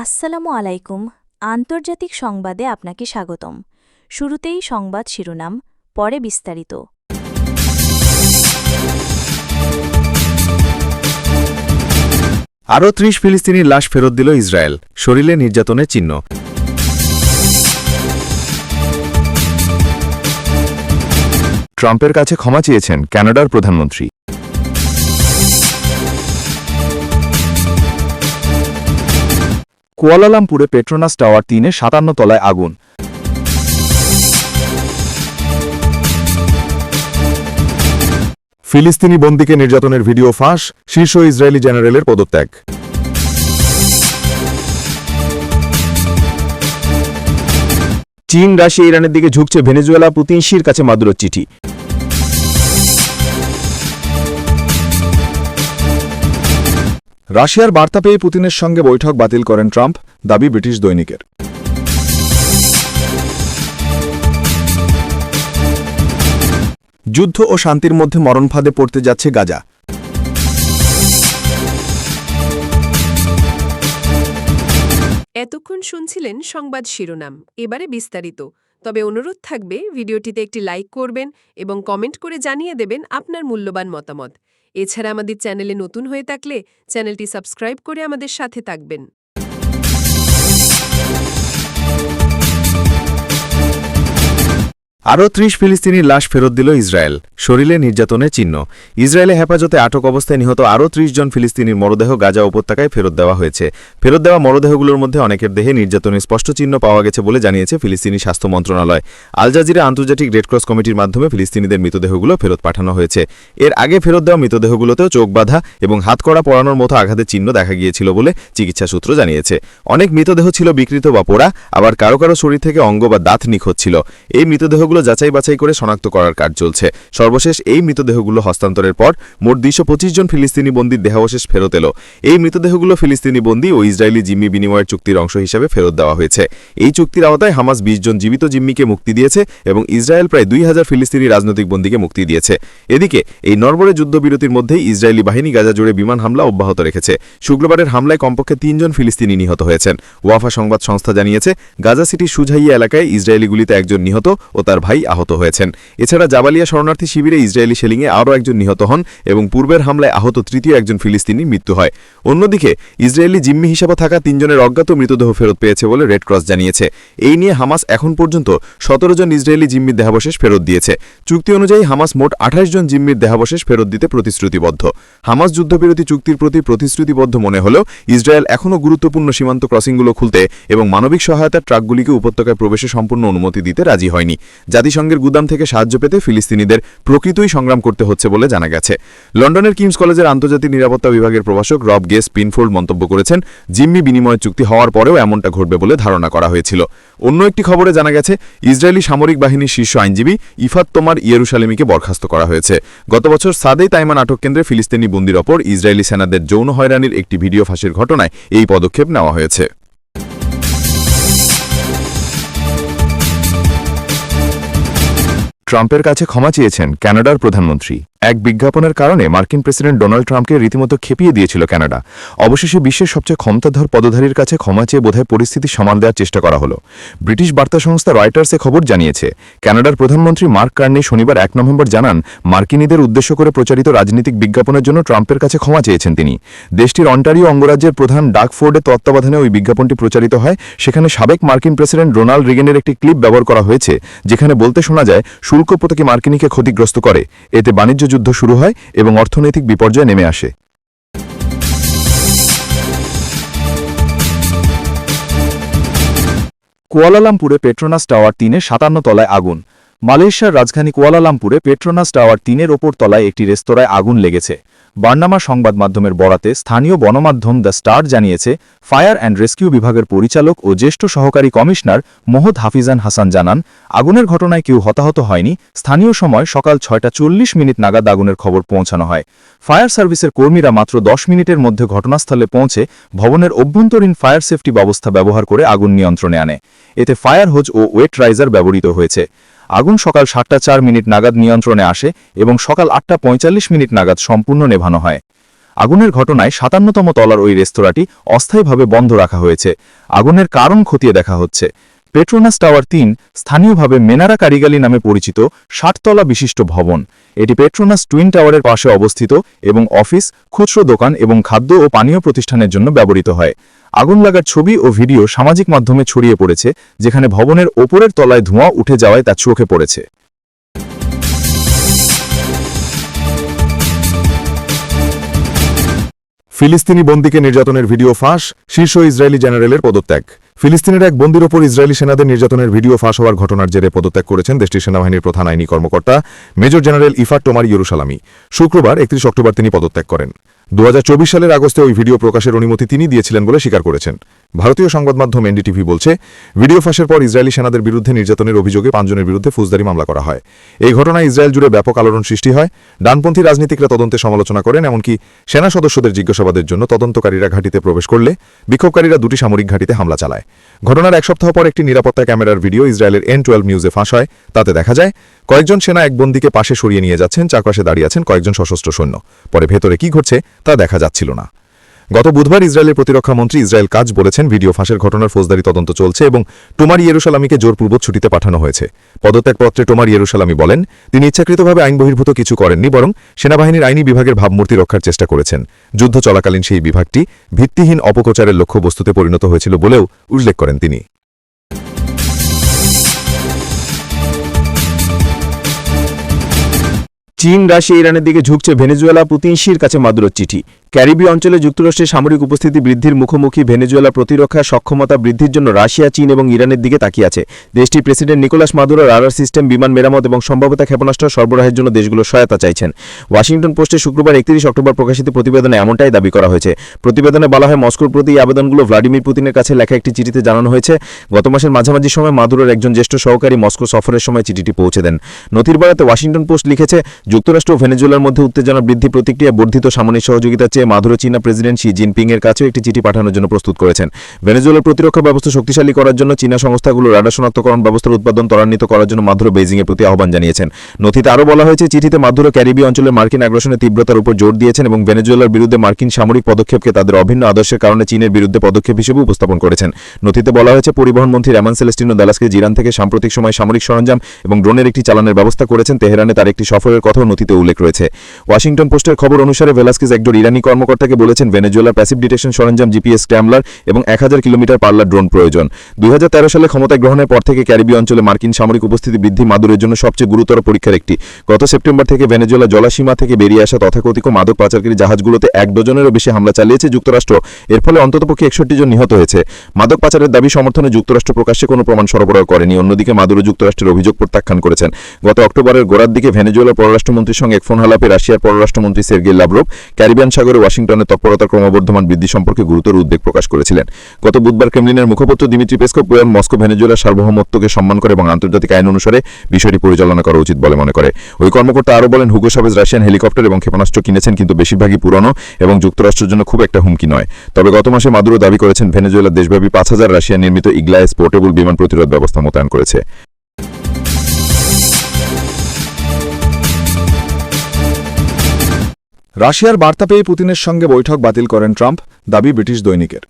আসসালামু আলাইকুম। আন্তর্জাতিক সংবাদে আপনাকে স্বাগতম। শুরুতেই সংবাদ শিরোনাম, পরে বিস্তারিত। আরও ত্রিশ ফিলিস্তিনির লাশ ফেরত দিল ইসরায়েল। শরীরে নির্যাতনের চিহ্ন। ট্রাম্পের কাছে ক্ষমা চেয়েছেন কানাডার প্রধানমন্ত্রী। কুয়ালালামপুরে পেট্রোনাস টাওয়ার তিনে সাতান্ন তলায় আগুন। ফিলিস্তিনি বন্দীকে নির্যাতনের ভিডিও ফাঁস, শীর্ষ ইসরায়েলি জেনারেলের পদত্যাগ। চীন, রাশিয়া, ইরানের দিকে ঝুঁকছে ভেনেজুয়েলা পুতিনশির কাছে মাদুরোর চিঠি। রাশিয়ার বার্তা পেয়ে পুতিনের সঙ্গে বৈঠক বাতিল করেন ট্রাম্প, দাবি ব্রিটিশ দৈনিকের। যুদ্ধ ও শান্তির মধ্যে মরণফাঁদে পড়তে যাচ্ছে গাজা। এতক্ষণ শুনছিলেন সংবাদ শিরোনাম, এবারে বিস্তারিত। তবে অনুরোধ থাকবে, ভিডিওটিতে একটি লাইক করবেন এবং কমেন্ট করে জানিয়ে দেবেন আপনার মূল্যবান মতামত। এছাড়া আমাদের চ্যানেলে নতুন হয়ে থাকলে চ্যানেলটি সাবস্ক্রাইব করে আমাদের সাথে থাকবেন। আরও ত্রিশ ফিলিস্তিনির লাশ ফেরত দিল ইসরায়েল। শরীরে নির্যাতনের চিহ্ন। ইসরায়েলে হেফাজতে আটক অবস্থায় নিহত আরও ত্রিশ জন ফিলিস্তিনির মরদেহ গাজা উপত্যকায় ফেরত দেওয়া হয়েছে। ফেরত দেওয়া মরদেহগুলোর মধ্যে অনেকের দেহে নির্যাতনের স্পষ্ট চিহ্ন পাওয়া গেছে বলে জানিয়েছে ফিলিস্তিনি স্বাস্থ্য মন্ত্রণালয়। আল জাজিরা আন্তর্জাতিক রেডক্রস কমিটির মাধ্যমে ফিলিস্তিনিদের মৃতদেহগুলো ফেরত পাঠানো হয়েছে। এর আগে ফেরত দেওয়া মৃতদেহগুলোতেও চোখ বাঁধা এবং হাতকড়া পড়ানোর মতো আঘাতের চিহ্ন দেখা গিয়েছিল বলে চিকিৎসা সূত্র জানিয়েছে। অনেক মৃতদেহ ছিল বিকৃত বা পোড়া, আবার কারও কারও শরীর থেকে অঙ্গ বা দাঁত নিখোঁজ ছিল। এই মৃতদেহগুলো যাচাই বাছাই করে শনাক্ত করার কাজ চলছে। সর্বশেষ এই মৃতদেহগুলো হস্তান্তরের পর মোট দুইশো জন ফিলিস্তিনি বন্দির দেহাবশেষ ফেরত এলো। এই মৃতদেহগুলো ফিলিস্তিনি বন্দি ও ইসরায়েলি জিম্মি বিনিময়ের চুক্তির অংশ হিসেবে ফেরত দেওয়া হয়েছে। এই চুক্তির আওতায় হামাস বিশ জন জীবিত জিম্মিকে মুক্তি দিয়েছে এবং ইসরায়েল প্রায় দুই হাজার ফিলিস্তিনি রাজনৈতিক বন্দীকে মুক্তি দিয়েছে। এদিকে, এই নরবরে যুদ্ধবিরতির মধ্যেই ইসরায়েলি বাহিনী গাজা জুড়ে বিমান হামলা অব্যাহত রেখেছে। শুক্রবারের হামলায় কমপক্ষে তিনজন ফিলিস্তিনি নিহত হয়েছেন। ওয়াফা সংবাদ সংস্থা জানিয়েছে, গাজা সিটির সুঝাইয়া এলাকায় ইসরায়েলি গুলিতে একজন নিহত ও তার ভাই আহত হয়েছেন। এছাড়া জাবালিয়া শরণার্থী শিবিরে ইসরায়েলি শেলিংয়ে আরও একজন নিহত হন এবং পূর্বের হামলায় আহত তৃতীয় একজন ফিলিস্তিনির মৃত্যু হয়। অন্যদিকে, ইসরায়েলি জিম্মি হিসাবে থাকা তিনজনের অজ্ঞাত মৃতদেহ ফেরত পেয়েছে বলে রেড ক্রস জানিয়েছে। এই নিয়ে হামাস এখন পর্যন্ত সতেরো জন ইসরায়েলি জিম্মির দেহাবশেষ ফেরত দিয়েছে। চুক্তি অনুযায়ী হামাস মোট আঠাশ জন জিম্মির দেহাবশেষ ফেরত দিতে প্রতিশ্রুতিবদ্ধ। হামাস যুদ্ধবিরতি চুক্তির প্রতি প্রতিশ্রুতিবদ্ধ মনে হলেও ইসরায়েল এখনও গুরুত্বপূর্ণ সীমান্ত ক্রসিংগুলো খুলতে এবং মানবিক সহায়তার ট্রাকগুলিকে উপত্যকায় প্রবেশে সম্পূর্ণ অনুমতি দিতে রাজি হয়নি। জাতিসংঘের গুদাম থেকে সাহায্য পেতে ফিলিস্তিনিদের প্রকৃতই সংগ্রাম করতে হচ্ছে বলে জানা গেছে। লন্ডনের কিংস কলেজের আন্তর্জাতিক নিরাপত্তা বিভাগের প্রভাষক রব গেস পিনফোল্ড মন্তব্য করেছেন, জিম্মি বিনিময় চুক্তি হওয়ার পরেও এমনটা ঘটবে বলে ধারণা করা হয়েছিল। অন্য একটি খবরে জানা গেছে, ইসরায়েলি সামরিক বাহিনীর শীর্ষ আইনজীবী ইফাত তোমার ইয়েরুশালেমিকে বরখাস্ত করা হয়েছে। গত বছর সাদেই তাইমান আটক কেন্দ্রে ফিলিস্তিনি বন্দির ওপর ইসরায়েলি সেনাদের যৌন হয়রানির একটি ভিডিও ফাঁসের ঘটনায় এই পদক্ষেপ নেওয়া হয়েছে। ট্রাম্পের কাছে ক্ষমা চেয়েছেন কানাডার প্রধানমন্ত্রী। এক বিজ্ঞাপনের কারণে মার্কিন প্রেসিডেন্ট ডোনাল্ড ট্রাম্পকে রীতিমতো খেপিয়ে দিয়েছিল কানাডা। অবশেষে বিশ্বের সবচেয়ে ক্ষমতাধর পদধারীর কাছে ক্ষমা চেয়ে বোধহয় পরিস্থিতি সামাল দেওয়ার চেষ্টা করা হলো। ব্রিটিশ বার্তা সংস্থা রয়টার্সে খবর জানিয়েছে, কানাডার প্রধানমন্ত্রী মার্ক কার্নি শনিবার এক নভেম্বর জানান, মার্কিনীদের উদ্দেশ্য করে প্রচারিত রাজনৈতিক বিজ্ঞাপনের জন্য ট্রাম্পের কাছে ক্ষমা চেয়েছেন তিনি। দেশটির অন্টারিও অঙ্গরাজ্যের প্রধান ডাক ফোর্ডের তত্ত্বাবধানে ওই বিজ্ঞাপনটি প্রচারিত হয়। সেখানে সাবেক মার্কিন প্রেসিডেন্ট ডোনাল্ড রিগেনের একটি ক্লিপ ব্যবহার করা হয়েছে, যেখানে বলতে শোনা যায়, শুল্ক প্রতীকী মার্কিনীকে ক্ষতিগ্রস্ত করে। এতে বাণিজ্য যুদ্ধ শুরু হয় এবং অর্থনৈতিক বিপর্যয় নেমে আসে। কুয়ালালামপুরে পেট্রোনাস টাওয়ার তিনে সাতান্ন তলায় আগুন। মালয়েশিয়ার রাজধানী কুয়ালালামপুরে পেট্রোনাস টাওয়ার তিনের ওপর তলায় একটি রেস্তোরাঁয় আগুন লেগেছে। বার্নামা সংবাদ মাধ্যমের বরাতে স্থানীয় গণমাধ্যম দ্য স্টার জানিয়েছে, ফায়ার অ্যান্ড রেস্কিউ বিভাগের পরিচালক ও জ্যেষ্ঠ সহকারী কমিশনার মোহদ হাফিজান হাসান জানান, আগুনের ঘটনায় কেউ হতাহত হয়নি, স্থানীয় সময় সকাল ছয়টা চল্লিশ মিনিট নাগাদ আগুনের খবর পৌঁছানো হয়। ফায়ার সার্ভিসের কর্মীরা মাত্র দশ মিনিটের মধ্যে ঘটনাস্থলে পৌঁছে ভবনের অভ্যন্তরীণ ফায়ার সেফটি ব্যবস্থা ব্যবহার করে আগুন নিয়ন্ত্রণে আনে। এতে ফায়ার হোজ ও ওয়েট রাইজার ব্যবহৃত হয়েছে। আগুন সকাল সাতটা চার মিনিট নাগাদ নিয়ন্ত্রণে আসে এবং সকাল আটটা পঁয়তাল্লিশ মিনিট নাগাদ সম্পূর্ণ নেভানো হয়। আগুনের ঘটনায় সাতান্নতম তলার ওই রেস্তোরাঁটি অস্থায়ীভাবে বন্ধ রাখা হয়েছে। আগুনের কারণ খতিয়ে দেখা হচ্ছে। পেট্রোনাস টাওয়ার তিন স্থানীয়ভাবে মেনারা কারিগালি নামে পরিচিত ষাটতলা বিশিষ্ট ভবন। এটি পেট্রোনাস টুইন টাওয়ারের পাশে অবস্থিত এবং অফিস, খুচরো দোকান এবং খাদ্য ও পানীয় প্রতিষ্ঠানের জন্য ব্যবহৃত হয়। আগুন লাগার ছবি ও ভিডিও সামাজিক মাধ্যমে ছড়িয়ে পড়েছে, যেখানে ভবনের ওপরের তলায় ধোঁয়া উঠে যাওয়ায় তা চোখে পড়েছে। ফিলিস্তিনি বন্দীকে নির্যাতনের ভিডিও ফাঁস, শীর্ষ ইসরায়েলি জেনারেলের পদত্যাগ। ফিলিস্তিনের এক বন্দির ওপর ইসরায়েলি সেনাদের নির্যাতনের ভিডিও ফাঁস হওয়ার ঘটনার জেরে পদত্যাগ করেছেন দেশটির সেনাবাহিনীর প্রধান আইনি কর্মকর্তা মেজর জেনারেল ইফার টোমার ইয়েরুসালামি শুক্রবার, একত্রিশ অক্টোবর তিনি পদত্যাগ করেন। দু হাজার চব্বিশ সালের আগস্টে ওই ভিডিও প্রকাশের অনুমতি তিনি দিয়েছিলেন বলে স্বীকার করেছেন। ভারতীয় সংবাদ মাধ্যম এনডিটিভি বলছে, ভিডিও ফাঁসের পর ইসরায়েলি সেনাদের বিরুদ্ধে নির্যাতনের অভিযোগে পাঁচজনের বিরুদ্ধে ফৌজদারি মামলা করা হয়। এই ঘটনায় ইসরায়েল জুড়ে ব্যাপক আলোড়ন সৃষ্টি হয়। ডানপন্থী রাজনীতিকরা তদন্তে সমালোচনা করেন, এমনকি সেনা সদস্যদের জিজ্ঞাসাবাদের জন্য তদন্তকারীরা ঘাঁটিতে প্রবেশ করলে বিক্ষোভকারীরা দুটি সামরিক ঘাঁটিতে হামলা চালায়। ঘটনার এক সপ্তাহ পর একটি নিরাপত্তা ক্যামেরার ভিডিও ইসরায়েলের এন টুয়েলভ নিউজে ফাঁস হয়। তাতে দেখা যায়, কয়েকজন সেনা এক বন্দীকে পাশে সরিয়ে নিয়ে যাচ্ছেন, চারপাশে দাঁড়িয়ে আছেন কয়েকজন সশস্ত্র সৈন্য। পরে ভেতরে কি ঘটছে তা দেখা যাচ্ছিল না। গত বুধবার ইসরায়েলের প্রতিরক্ষা মন্ত্রী ইসরায়েল কাজ বলেছেন, ভিডিও ফাঁসের ঘটনার ফৌজদারি তদন্ত চলছে এবং টোমার ইয়েরুসালামিকে জোরপূর্বক ছুটিতে পাঠানো হয়েছে। পদত্যাগপত্রে টোমার ইয়েরুসালামি বলেন, তিনি ইচ্ছাকৃতভাবে আইন বহির্ভূত কিছু করেননি, বরং সেনাবাহিনীর আইনি বিভাগের ভাবমূর্তি রক্ষার চেষ্টা করেছেন। যুদ্ধ চলাকালীন সেই বিভাগটি ভিত্তিহীন অপপ্রচারের লক্ষ্যবস্তুতে পরিণত হয়েছিল বলেও উল্লেখ করেন তিনি। চীন রাশিয়া ইরানের দিকে ঝুঁকছে ভেনেজুয়েলা পুতিনশির কাছে মাদুরোর চিঠি। ক্যারিবীয় অঞ্চলে যুক্তরাষ্ট্রের সামরিক উপস্থিতি বৃদ্ধির মুখোমুখি ভেনেজুয়েলা প্রতিরক্ষা সক্ষমতা বৃদ্ধির জন্য রাশিয়া, চীন এবং ইরানের দিকে তাকিয়ে আছে। দেশটির president Nicolas Maduro radar system, বিমান মেরামত এবং সম্ভাব্যত ক্ষেপণাস্ত্র সরবরাহের জন্য দেশগুলো সহায়তা চাইছেন। ওয়াশিংটন পোস্টে শুক্রবার একত্রিশ অক্টোবর প্রকাশিত প্রতিবেদনে এমনটাই দাবি করা হয়েছে। প্রতিবেদনে বলা হয়, মস্কোর প্রতি এই আবেদনগুলো ভ্লাদিমির পুতিনের কাছে লেখা একটি চিঠিতে জানানো হয়েছে। গত মাসের মাঝামাঝি সময় মাদুরোর একজন জ্যেষ্ঠ সহকারী মস্কো সফরের সময় চিঠিটি পৌঁছে দেন। নথির বারাতে ওয়াশিংটন পোস্ট লিখেছে, যুক্তরাষ্ট্র ও ভেনেজুয়েলার মধ্যে উত্তেজনা বৃদ্ধি প্রতিক্রিয়া বর্ধিত সামরিক সহযোগিতা মাদুরো চীনা প্রেসিডেন্ট শি জিনপিং এর কাছেও একটি চিঠি পাঠানোর জন্য প্রস্তুত করেছেন। ভেনেজুয়েলার প্রতিরক্ষা ব্যবস্থা শক্তিশালী করার জন্য চীনা সংস্থাগুলো রাডার শনাক্তকরণ ব্যবস্থার উৎপাদন ত্বরান্বিত করার জন্য মাদুরো বেইজিং এর প্রতি আহ্বান জানিয়েছেন। নথিতে আরও বলা হয়েছে, চিঠিতে মাদুরো ক্যারিবীয় অঞ্চলের মার্কিন আগ্রাসনের তীব্রতার উপর জোর দিয়েছেন এবং ভেনেজুয়েলার বিরুদ্ধে মার্কিন সামরিক পদক্ষেপকে তাদের অভিন্ন আদর্শের কারণে চীনের বিরুদ্ধে পদক্ষেপ হিসেবে উপস্থাপন করেছেন। নথিতে বলা হয়েছে, পরিবহন মন্ত্রী রেমান সেলেস্টিনো দালাসকে জিরান থেকে সাম্প্রতিক সময় সামরিক সরঞ্জাম এবং ড্রোনের একটি চালানের ব্যবস্থা করেছেন। তেহরানে তার একটি সফরের কথাও নথিতে উল্লেখ রয়েছে। ওয়াশিংটন পোস্টের খবর অনুসারে ভেলাস্কিস একজন ইরানি কর্মকর্তাকে বলেছেন, ভেনেজুয়েলার প্যাসিভ ডিটেকশন সরঞ্জাম জিপিএস স্ক্যামলার এবং এক হাজার কিলোমিটার পাল্লার ড্রোন প্রয়োজন। দুই হাজার তেরো সালে ক্ষমতায় গ্রহণের পর থেকে ক্যারিবীয় অঞ্চলে মার্কিন সামরিক উপস্থিতি বৃদ্ধি মাদুরের জন্য সবচেয়ে গুরুতর পরীক্ষার একটি। গত সেপ্টেম্বর থেকে ভেনেজুয়েলা জলাসীমা থেকে বেরিয়ে আসা তথাকথিত মাদক পাচারকারী জাহাজগুলোতে এক ডজনেরও বেশি হামলা চালিয়েছে যুক্তরাষ্ট্র। এর ফলে অন্ততপক্ষে একষট্টি জন নিহত হয়েছে। মাদক পাচারের দাবি সমর্থনে যুক্তরাষ্ট্র প্রকাশ্যে কোনো প্রমাণ সরবরাহ করেনি। অন্যদিকে মাদুরো যুক্তরাষ্ট্রের অভিযোগ প্রত্যাখ্যান করেছেন। গত অক্টোবরের গোড়ার দিকে ভেনেজুয়েলার পররাষ্ট্রমন্ত্রীর সঙ্গে এক ফোন হালাপে রাশিয়ার পররাষ্ট্রমন্ত্রী সের্গেই লাভরভ, ক্যারিবিয়ান সাগরে ওয়াশিংটনের তৎপরতার ক্রমবর্ধমান বৃদ্ধি সম্পর্কে গুরুতর উদ্বেগ প্রকাশ করেছিলেন। গত বুধবার ক্রেমলিনের মুখপত্র দিমিত্রি বলেন মস্কো ভেনেজুয়েলার সার্বভৌমত্বকে সম্মান করে এবং আন্তর্জাতিক আইন অনুসারে বিষয়টি পরিচালনা করা উচিত বলে মনে করে। ওই কর্মকর্তা আরও বলেন, হুগো সাবেজ রাশিয়ান হেলিকপ্টার এবং ক্ষেপণাস্ত্র কিনেছেন কিন্তু বেশিরভাগই পুরনো এবং যুক্তরাষ্ট্রের জন্য খুব একটা হুমকি নয়। তবে গত মাসে মাদুরো দাবি করেছেন, ভেনেজুয়েলার দেশব্যাপী পাঁচ হাজার রাশিয়ান নির্মিত ইগলায়েস পোর্টেবল বিমান প্রতিরোধ ব্যবস্থা মোতায়েন করেছে। রাশিয়ার বার্তা পেয়ে পুতিনের সঙ্গে বৈঠক বাতিল করেন ট্রাম্প, দাবি ব্রিটিশ দৈনিকের।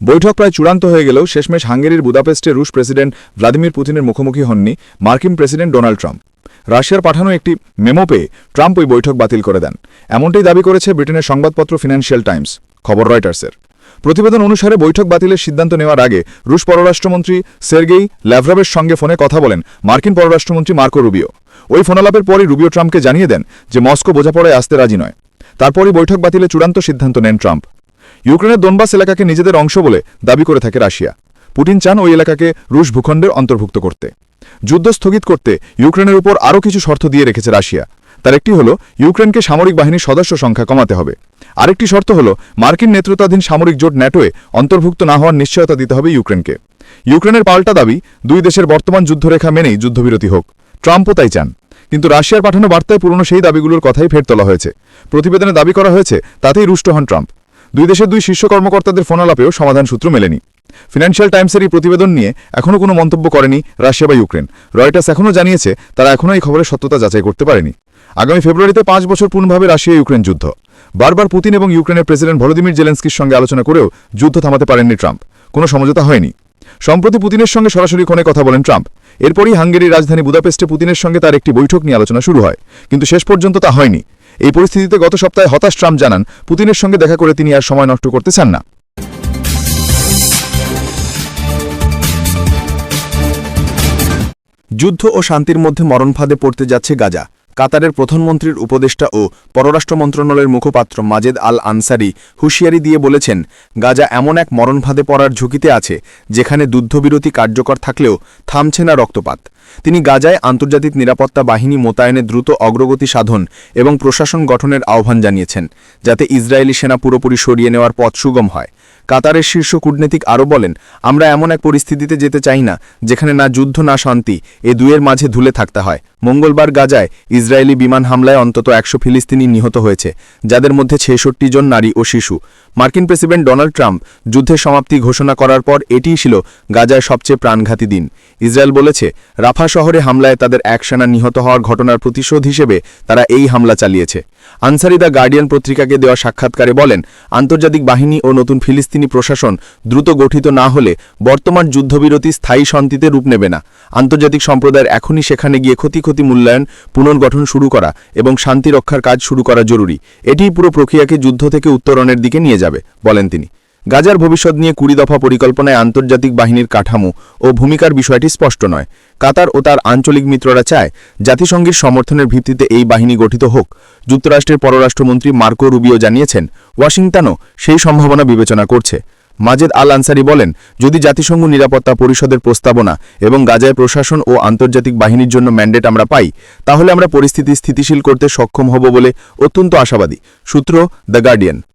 বৈঠক প্রায় চূড়ান্ত হয়ে গেলেও শেষমেশ হাঙ্গেরির বুদাপেস্টে রুশ প্রেসিডেন্ট ভ্লাদিমির পুতিনের মুখোমুখি হননি মার্কিন প্রেসিডেন্ট ডোনাল্ড ট্রাম্প। রাশিয়ার পাঠানো একটি মেমো পেয়ে ট্রাম্প ওই বৈঠক বাতিল করে দেন। এমনটাই দাবি করেছে ব্রিটেনের সংবাদপত্র ফিনান্সিয়াল টাইমস, খবর রয়টার্সের। প্রতিবেদন অনুসারে বৈঠক বাতিলের সিদ্ধান্ত নেওয়ার আগে রুশ পররাষ্ট্রমন্ত্রী সের্গেই ল্যাভরভের সঙ্গে ফোনে কথা বলেন মার্কিন পররাষ্ট্রমন্ত্রী মার্কো রুবিও। ওই ফোনালাপের পরই রুবিও ট্রাম্পকে জানিয়ে দেন যে মস্কো বোঝাপড়ায় আসতে রাজি নয়। তারপরই বৈঠক বাতিলে চূড়ান্ত সিদ্ধান্ত নেন ট্রাম্প। ইউক্রেনের দোনবাস এলাকাকে নিজেদের অংশ বলে দাবি করে থাকে রাশিয়া। পুটিন চান ওই এলাকাকে রুশ ভূখণ্ডের অন্তর্ভুক্ত করতে। যুদ্ধ স্থগিত করতে ইউক্রেনের উপর আরও কিছু শর্ত দিয়ে রেখেছে রাশিয়া। তার একটি হল, ইউক্রেনকে সামরিক বাহিনীর সদস্য সংখ্যা কমাতে হবে। আরেকটি শর্ত হল, মার্কিন নেতৃত্বাধীন সামরিক জোট ন্যাটোয়ে অন্তর্ভুক্ত না হওয়ার নিশ্চয়তা দিতে হবে ইউক্রেনকে। ইউক্রেনের পাল্টা দাবি, দুই দেশের বর্তমান যুদ্ধরেখা মেনেই যুদ্ধবিরতি হোক। ট্রাম্পও তাই চান। কিন্তু রাশিয়ার পাঠানো বার্তায় পুরনো সেই দাবিগুলোর কথাই ফের তোলা হয়েছে। প্রতিবেদনে দাবি করা হয়েছে, তাতেই রুষ্ট হন ট্রাম্প। দুই দেশের দুই শীর্ষ কর্মকর্তাদের ফোনালাপেও সমাধান সূত্র মেলেনি। ফিনান্সিয়াল টাইমসের এই প্রতিবেদন নিয়ে এখনও কোনো মন্তব্য করেনি রাশিয়া বা ইউক্রেন। রয়টার্স এখনও জানিয়েছে, তারা এখনও এই খবরের সত্যতা যাচাই করতে পারেনি। আগামী ফেব্রুয়ারিতে পাঁচ বছর পূর্ণভাবে রাশিয়া ইউক্রেন যুদ্ধ। বারবার পুতিন এবং ইউক্রেনের প্রেসিডেন্ট ভলোদিমির জেলেন্সকির সঙ্গে আলোচনা করেও যুদ্ধ থামাতে পারেননি ট্রাম্প। কোনো সমঝোতা হয়নি। সম্প্রতি পুতিনের সঙ্গে সরাসরি ফোনে কথা বলেন ট্রাম্প। এরপরই হাঙ্গেরির রাজধানী বুদাপেস্টে পুতিনের সঙ্গে তার একটি বৈঠক নিয়ে আলোচনা শুরু হয়। কিন্তু শেষ পর্যন্ত তা হয়নি। এই পরিস্থিতিতে গত সপ্তাহে হতাশ ট্রাম্প জানান, পুতিনের সঙ্গে দেখা করে তিনি আর সময় নষ্ট করতে চান না। যুদ্ধ ও শান্তির মধ্যে মরণফাঁদে পড়তে যাচ্ছে গাজা। কাতারের প্রধানমন্ত্রীর উপদেষ্টা ও পররাষ্ট্র মন্ত্রণালয়ের মুখপাত্র মাজেদ আল আনসারি হুঁশিয়ারি দিয়ে বলেছেন, গাজা এমন এক মরণফাঁদে পড়ার ঝুঁকিতে আছে, যেখানে যুদ্ধবিরতি কার্যকর থাকলেও থামছে না রক্তপাত। তিনি গাজায় আন্তর্জাতিক নিরাপত্তা বাহিনী মোতায়েনে দ্রুত অগ্রগতি সাধন এবং প্রশাসন গঠনের আহ্বান জানিয়েছেন, যাতে ইসরায়েলি সেনা পুরোপুরি সরিয়ে নেওয়ার পথ সুগম হয়। কাতারের শীর্ষ কূটনীতিক আরও বলেন, আমরা এমন এক পরিস্থিতিতে যেতে চাই না, যেখানে না যুদ্ধ, না শান্তি, এ দুয়ের মাঝে ধুলে থাকতে হয়। মঙ্গলবার গাজায় ইসরায়েলি বিমান হামলায় অন্তত একশো ফিলিস্তিনি নিহত হয়েছে, যাদের মধ্যে ছেষট্টি জন নারী ও শিশু। মার্কিন প্রেসিডেন্ট ডোনাল্ড ট্রাম্প যুদ্ধের সমাপ্তি ঘোষণা করার পর এটিই ছিল গাজায় সবচেয়ে প্রাণঘাতী দিন। ইসরায়েল বলেছে, রাফা শহরে হামলায় তাদের এক সেনা নিহত হওয়ার ঘটনার প্রতিশোধ হিসেবে তারা এই হামলা চালিয়েছে। আনসারি দ্য গার্ডিয়ান পত্রিকাকে দেওয়া সাক্ষাৎকারে বলেন, আন্তর্জাতিক বাহিনী ও নতুন ফিলিস্তিনি প্রশাসন দ্রুত গঠিত না হলে বর্তমান যুদ্ধবিরতি স্থায়ী শান্তিতে রূপ নেবে না। আন্তর্জাতিক সম্প্রদায়ের এখনই সেখানে গিয়ে ক্ষতি ক্ষতি মূল্যায়ন পুনর্গঠন শুরু করা এবং শান্তি রক্ষার কাজ শুরু করা জরুরি। এটিই পুরো প্রক্রিয়াকে যুদ্ধ থেকে উত্তরণের দিকে নিয়ে যাবে, বলেন তিনি। গাজার ভবিষ্যৎ নিয়ে কুড়ি দফা পরিকল্পনায় আন্তর্জাতিক বাহিনীর কাঠামো ও ভূমিকার বিষয়টি স্পষ্ট নয়। কাতার ও তার আঞ্চলিক মিত্ররা চায় জাতিসংঘের সমর্থনের ভিত্তিতে এই বাহিনী গঠিত হোক। যুক্তরাষ্ট্রের পররাষ্ট্রমন্ত্রী মার্কো রুবিও জানিয়েছেন, ওয়াশিংটনও সেই সম্ভাবনা বিবেচনা করছে। মাজেদ আল আনসারি বলেন, যদি জাতিসংঘ নিরাপত্তা পরিষদের প্রস্তাবনা এবং গাজায় প্রশাসন ও আন্তর্জাতিক বাহিনীর জন্য ম্যান্ডেট আমরা পাই, তাহলে আমরা পরিস্থিতি স্থিতিশীল করতে সক্ষম হব বলে অত্যন্ত আশাবাদী। সূত্র দ্য গার্ডিয়ান।